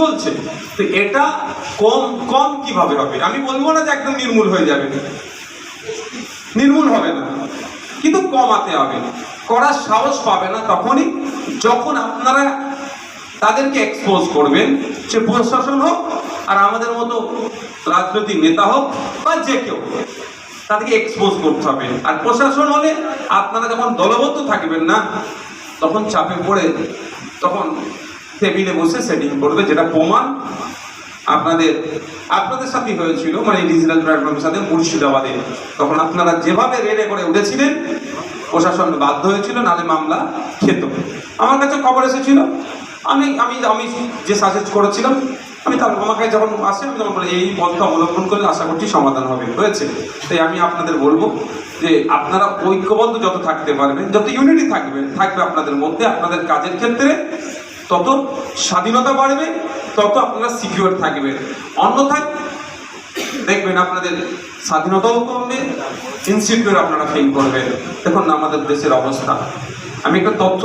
চলছে। তো এটা কম কম কীভাবে হবে? আমি বলব না যে একদম নির্মূল হয়ে যাবে। নির্মূল হবে না। কিন্তু কমাতে হবে। করার সাহস পাবে না তখনই যখন আপনারা তাদেরকে এক্সপোজ করবেন, সে প্রশাসন হোক আর আমাদের মতো রাজনৈতিক নেতা হোক বা যে কেউ, তাদেরকে এক্সপোজ করতে হবে। আর প্রশাসন হলে আপনারা যখন দলবদ্ধ থাকবেন না, তখন চাপে পড়ে, তখন টেবিলে বসে সেটিং করবে, যেটা প্রমাণ আপনাদের আপনাদের সাথে হয়েছিল মানে ডিজিটাল প্ল্যাটফর্মের সাথে মুর্শিদাবাদে। তখন আপনারা যেভাবে রেডে করে উঠেছিলেন, প্রশাসন বাধ্য হয়েছিল, নালে মামলা খেত। আমার কাছে খবর এসেছিল, আমি আমি আমি যে সাজেস্ট করেছিলাম, আমি তার আমাকে যখন আসে, আমি তখন এই পথটা অবলম্বন করলে আশা করছি সমাধান হবে। হয়েছে। তাই আমি আপনাদের বলব যে আপনারা ঐক্যবদ্ধ যত থাকতে পারবেন, যত ইউনিটি থাকবে থাকবে আপনাদের মধ্যে, আপনাদের কাজের ক্ষেত্রে তত স্বাধীনতা বাড়বে, তত আপনারা সিকিউর থাকবেন। অন্যথায় দেখবেন আপনাদের স্বাধীনতাও কমবে ইনসিকিউর আপনারা ফিল করবেন। দেখুন আমাদের দেশের অবস্থা। আমি একটা তথ্য